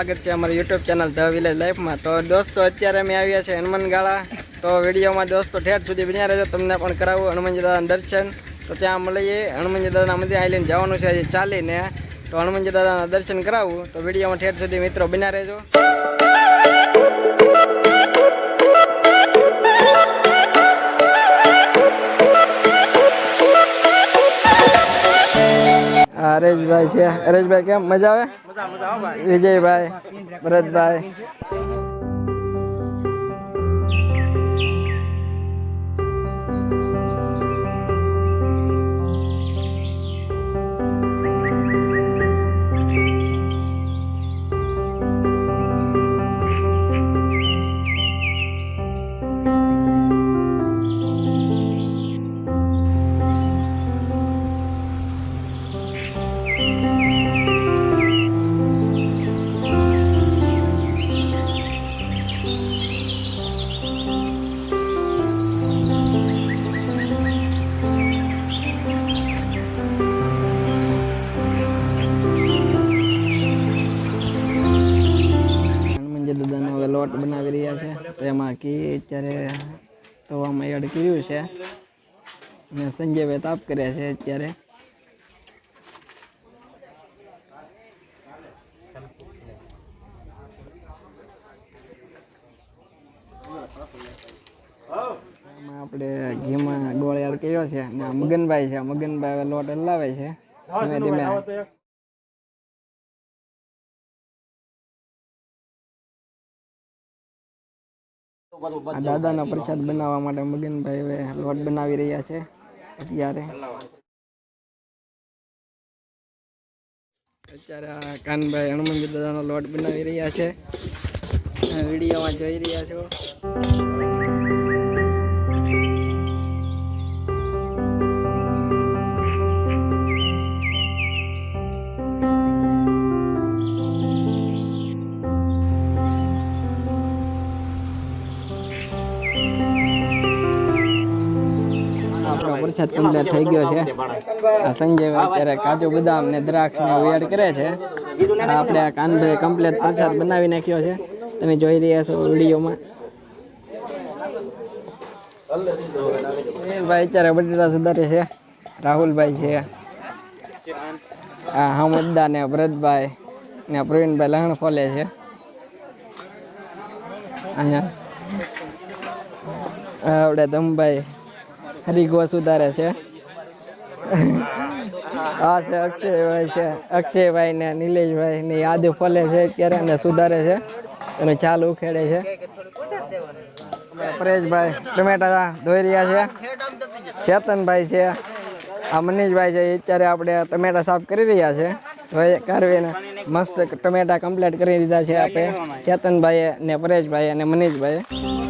સ્વાગત છે અમારી યુટ્યુબ ચેનલ ધ વિલેજ લાઈફમાં તો દોસ્તો, અત્યારે અમે આવ્યા છે હનુમાનગાળા. તો વિડીયોમાં દોસ્તો, ઠેઠ સુધી બન્યા રહેજો. તમને પણ કરાવું હનુમાનજી દાદાના દર્શન. તો ત્યાં મળીએ. હનુમાનજી દાદાના મંદિર આવીને જવાનું છે આજે ચાલીને. તો હનુમાનજી દાદાના દર્શન કરાવું. તો વિડીયોમાં ઠેઠ સુધી મિત્રો બન્યા રહેજો. હરેશભાઈ છે. હરેશભાઈ કેમ? મજા આવે? વિજયભાઈ ભરતભાઈ. અત્યારે તવામાં એડ કર્યું છે. અને સંજયભાઈ તાપ કર્યા છે અત્યારે. આપણે ઘીમાં ગોળ કર્યો છે. અને મગનભાઈ છે. મગનભાઈ લોટ હલાવે છે. ધીમે ધીમે. આ દાદાનો પ્રસાદ બનાવવા માટે મગનભાઈ હવે લોટ બનાવી રહ્યા છે અત્યારે. અત્યારે આ કાનભાઈ હનુમાનજી દાદાનો લોટ બનાવી રહ્યા છે. વિડીયોમાં જોઈ રહ્યા છો. વરસાદ કમ્પ્લીટ થઈ ગયો છે. આ સંજય અત્યારે કાજુ બદામ ને દ્રાક્ષ ને વેડ કરે છે. આપણે આ કાનભાઈ કમ્પ્લીટ પ્રસાદ બનાવી નાખ્યો છે. તમે જોઈ રહ્યા છો વિડીયોમાં. ભાઈ અત્યારે બટેટા સુધારે છે. રાહુલભાઈ છે. હા હમદા ને વ્રતભાઈ ને પ્રવીણભાઈ લહણ ફોલે છે. અહીંયા. આપણે દમભાઈ હરિગો સુધારે છે. હા, છે, અક્ષયભાઈ છે. અક્ષયભાઈ ને નિલેશભાઈ ને યાદ ફલે છે અત્યારે અને સુધારે છે અને ચાલ ઉખેડે છે. પરેશભાઈ ટમેટા ધોઈ રહ્યા છે. ચેતનભાઈ છે. આ મનીષભાઈ છે અત્યારે આપણે ટમેટા સાફ કરી રહ્યા છે. કારવીને મસ્ત ટમેટા કમ્પ્લીટ કરી દીધા છે આપણે ચેતનભાઈએ ને પરેશભાઈ અને મનીષભાઈએ.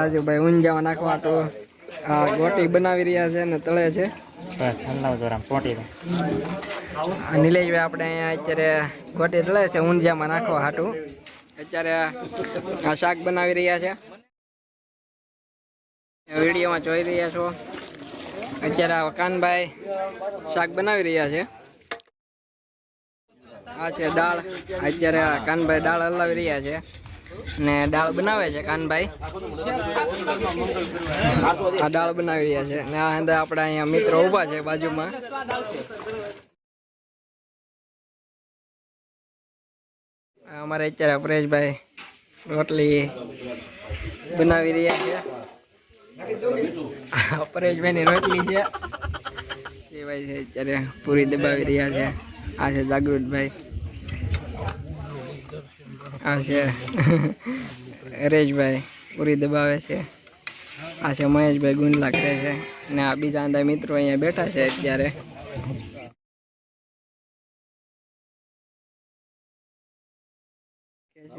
રાજુભાઈ ઊંઝામાં નાખવા તો આ ગોટી બનાવી રહ્યા છે ને તળે છે. નિલેશભાઈ આપણે અહીંયા અત્યારે ગોટી તળે છે ઊંઝામાં નાખવા હાટું. અત્યારે આ શાક બનાવી રહ્યા છે. વિડીયોમાં જોઈ રહ્યા છો. અત્યારે આ કાનભાઈ શાક બનાવી રહ્યા છે. આ છે દાળ. અત્યારે આ કાનભાઈ દાળ હલાવી રહ્યા છે. ને દાળ બનાવે છે કાનભાઈ. આ દાળ બનાવી રહ્યા છે. ને આ અંદર આપણા અહીંયા મિત્રો ઊભા છે બાજુમાં. અમારે અત્યારે પરેશભાઈ રોટલી બનાવી રહ્યા છે. પરેશભાઈ પરેશભાઈની રોટલી છે. એ ભાઈ છે અત્યારે પૂરી દબાવી રહ્યા છે. આ છે જાગૃતભાઈ. આ છે. હરેશભાઈ પૂરી દબાવે છે. આ છે મહેશભાઈ ગુંડલા કરે છે. ને આ બીજા અંદર મિત્રો અહીંયા બેઠા છે અત્યારે.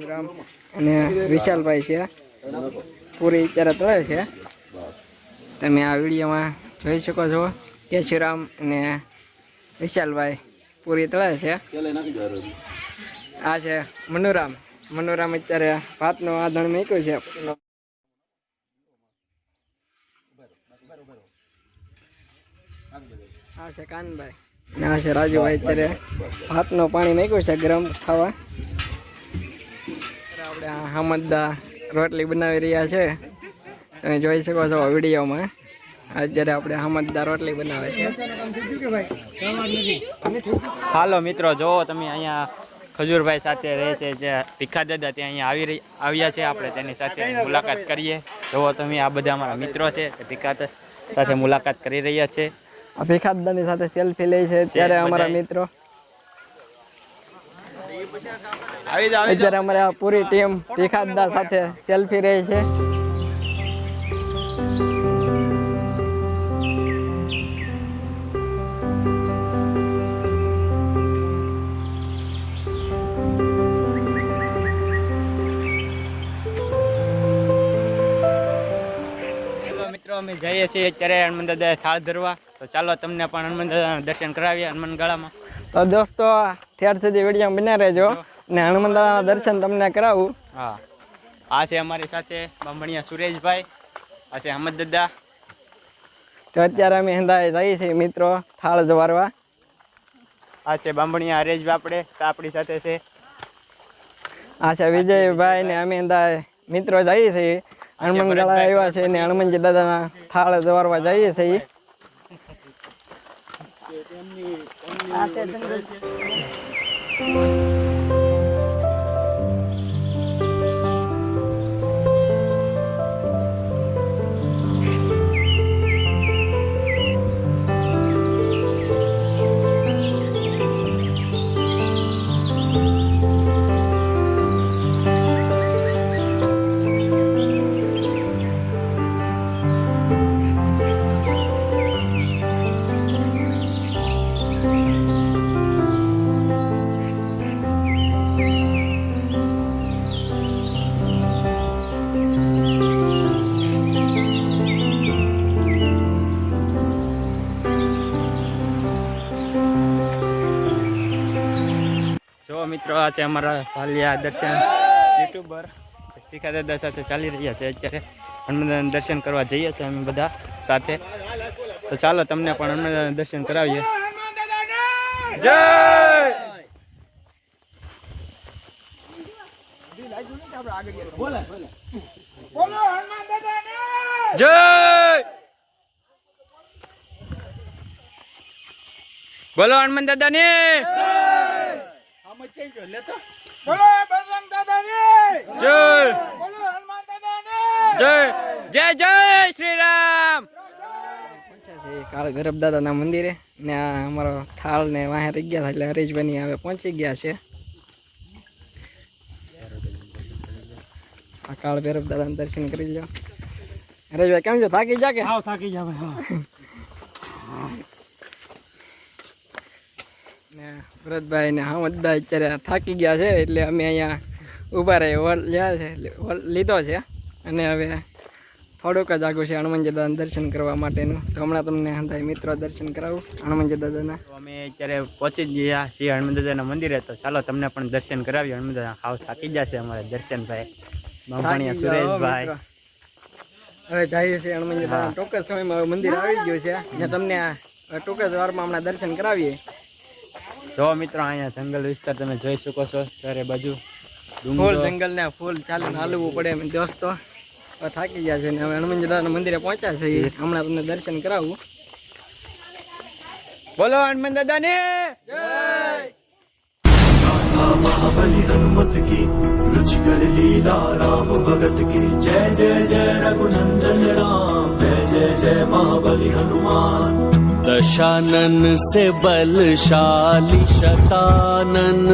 રામ અને વિશાલભાઈ છે. પૂરી અત્યારે તળે છે. તમે આ વિડીયોમાં જોઈ શકો છો. કેશુરામ અને વિશાલભાઈ પૂરી તળે છે. આ છે મનુરામ. મનુરામ અત્યારે ભાતનો આધણ મૂક્યું છે. હા છે કાનભાઈ. ના છે રાજુભાઈ અત્યારે ભાતનો પાણી મૂક્યું છે ગરમ ખાવા. આપણે હમદા રોટલી બનાવી રહ્યા છે. તમે જોઈ શકો છો વિડીયોમાં. અત્યારે આપણે હામદદાર રોટલી બનાવે છે. હાલો મિત્રો જો તમે અહીંયા ખજૂરભાઈ સાથે રહે છે જે ભીખા દાદા ત્યાં અહીંયા આવી રહી આવ્યા છે. આપણે તેની સાથે મુલાકાત કરીએ. જુઓ તમે આ બધા અમારા મિત્રો છે ભીખા સાથે મુલાકાત કરી રહ્યા છે. ભીખા દાદાની સાથે સેલ્ફી લે છે ત્યારે અમારા મિત્રો. આવી જાવ અત્યારે અમારે આ પૂરી ટીમ ભીખાદા સાથે સેલ્ફી રહે છે. જઈએ છીએ અત્યારે હનુમાન દાદા થાળ ધરવા. તો ચાલો તમને પણ હનુમાન દાદાના દર્શન કરાવીએ હનુમાન ગાળામાં. તો દોસ્તો ઠેર સુધી વીડિયો બના રહેજો ને હનુમાન દાદાના દર્શન તમને કરાવું. હા. આ છે અમારી સાથે બામણિયા સુરેશભાઈ આ છે અહમદ દાદા. તો અત્યારે અમે હેંદાએ જઈએ છીએ મિત્રો થાળ જવારવા. આ છે બામણિયા હરેશભાઈ આપણે આપણી સાથે છે. આ છે વિજયભાઈ ને અમે હંધાએ મિત્રો જઈએ છીએ. હનુમાન ગાળા આવ્યા છે ને હનુમાનજી દાદાના થાળ જવારવા જઈએ છીએ. જો મિત્રો, આ છે અમારા ભાલિયા દર્શન. યુટ્યુબર ભીખા દાદા સાથે ચાલી રહ્યા છે અત્યારે. હનુમાન દર્શન કરવા જઈએ છીએ અમે બધા સાથે. તો ચાલો તમને પણ હનુમાન દર્શન કરાવીએ. જય! જય! બોલો હનુમાન દાદાની જય જય જય જય શ્રી રામ પહોંચ્યા છે કાળ ભૈરવ દાદાના મંદિરે ને આ અમારો થાળ ને વાહે રહી ગયા હતા એટલે હરીશભાઈ હવે પહોંચી ગયા છે. આ કાળ ભૈરવ દાદાના દર્શન કરી લો હરેશભાઈ કેમ છો? થાકી જા કે? આવ થાકી જાવ ને ભરતભાઈ ને હા બધા અત્યારે થાકી ગયા છે એટલે અમે અહીંયા ઊભા રહી વોલ છે લીધો છે. અને હવે થોડુંક જ આગું છે હનુમાનજી દાદાના દર્શન કરવા માટેનું. તો હમણાં તમને હંધાઈ મિત્રો દર્શન કરાવું હનુમાનજી દાદાના. અમે અત્યારે પહોંચી ગયા છીએ હનુમાન દાદાના મંદિરે. તો ચાલો તમને પણ દર્શન કરાવીએ. હનુમાન દાદા ખાવ થાકી જશે અમારે દર્શનભાઈ હો સુરેશભાઈ. હવે જઈએ છીએ હનુમાનજી દાદાના ટૂંક જ સમયમાં મંદિર આવી ગયું છે. ને તમને ટોકસ વારમાં હમણાં દર્શન કરાવીએ. જો મિત્રો અહીંયા જંગલ વિસ્તાર તમે જોઈ શકો છો ચારે બાજુ ફૂલ ડુંગરો જંગલ ને ફૂલ ચાલીને હાલવું પડે એમ દોસ્તો હવે થાકી ગયા છે ને હવે હનુમાનજી દાદાના મંદિરે પહોંચ્યા છે હમણાં તમને દર્શન કરાવું બોલો હનુમાન દાદાની महाबली हनुमत की रुचिकर लीला राम भगत की जय जय जय रघुनंदन राम जय जय जय महाबली हनुमान दशानन से बलशाली शतानन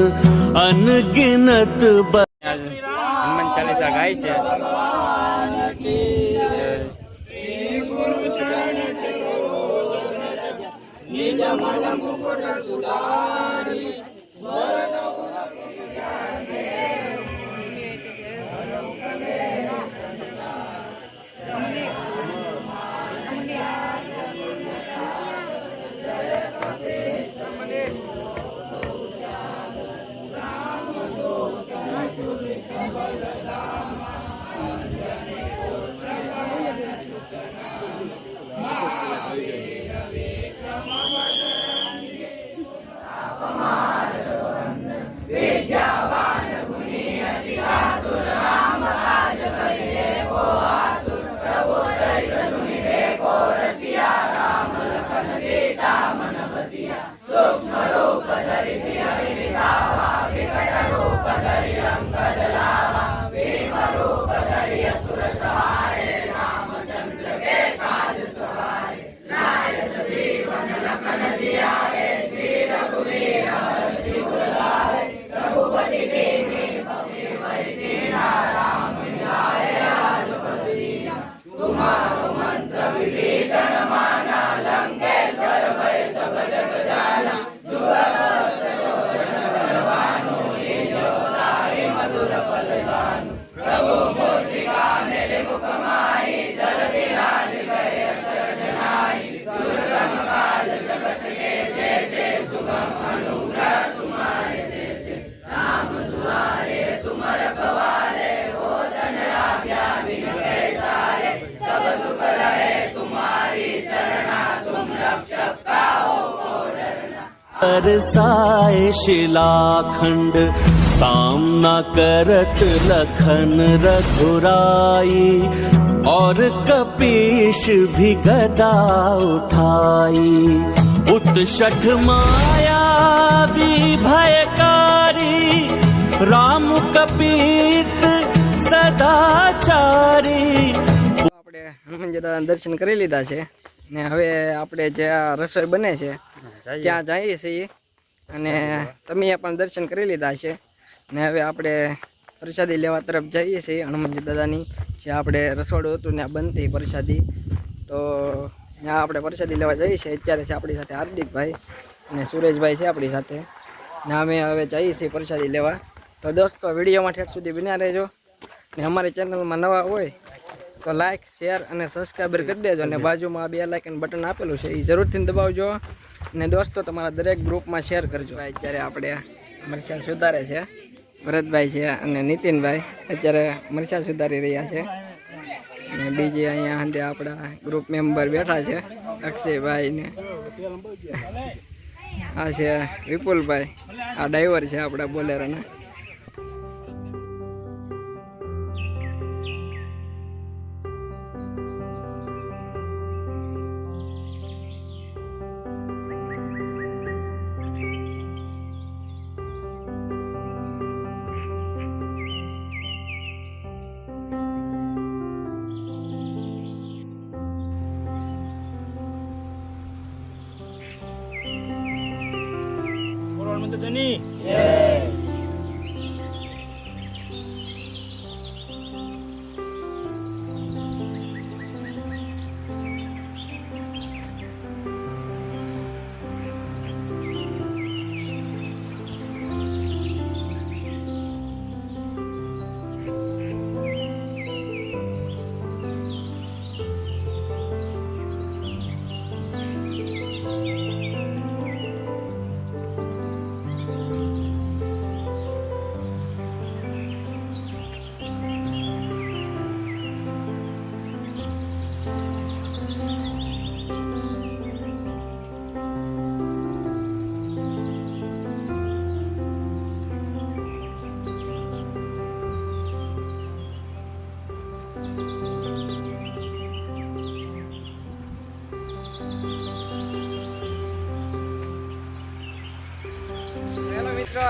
अनगिनत बल बरसाए शिलाखंड सामना करत लखन रघुराई और कपीश भी गदा उठाई उत्सठ माया भयकारी राम कपीत सदाचारी આપણે હનુમાનજી દાદાના દર્શન કરી લીધા છે ને હવે આપણે જે આ રસોઈ બને છે ત્યાં જઈએ છીએ. અને તમે પણ દર્શન કરી લીધા છે. ને હવે આપણે પ્રસાદી લેવા તરફ જઈએ છીએ હનુમાનજી દાદાની. જે આપણે રસોડું હતું ત્યાં બનતી પ્રસાદી. તો ત્યાં આપણે પ્રસાદી લેવા જઈએ છીએ અત્યારે છે આપણી સાથે હાર્દિકભાઈ અને સુરેશભાઈ છે આપણી સાથે. ને અમે હવે જઈએ છીએ પ્રસાદી લેવા. તો દોસ્તો વિડીયોમાં ઠેઠ સુધી બન્યા રહેજો. ને અમારી ચેનલમાં નવા હોય તો લાઇક શેર અને સબસ્ક્રાઈબર કરી દેજો. અને બાજુમાં બે લાઇકન બટન આપેલું છે એ જરૂરથી દબાવજો. અને દોસ્તો, તમારા દરેક ગ્રુપમાં શેર કરજો. અત્યારે આપણે મરચાં સુધારે છે. ભરતભાઈ છે અને નીતિનભાઈ અત્યારે મરચાં સુધારી રહ્યા છે. અને બીજી અહીંયા અંતે આપણા ગ્રુપ મેમ્બર બેઠા છે, અક્ષયભાઈ ને. આ છે વિપુલભાઈ. આ ડ્રાઈવર છે આપણા બોલેરોના. હેલો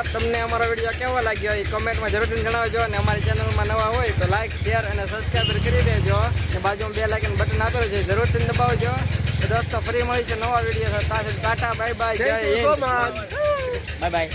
તમને અમારો વીડિયો કેવો લાગ્યો એ કમેન્ટમાં જરૂરથી જણાવજો અને અમારી ચેનલમાં નવા હોય તો લાઇક શેર અને સબસ્ક્રાઈબર કરી દેજો. અને બાજુમાં બે લાઈકન બટન આપેલું છે જરૂરથી દબાવજો. તો દોસ્તો ફરી મળી છે નવા વીડિયો સાથે. ટાટા બાય બાય જય હિન્દ. Bye bye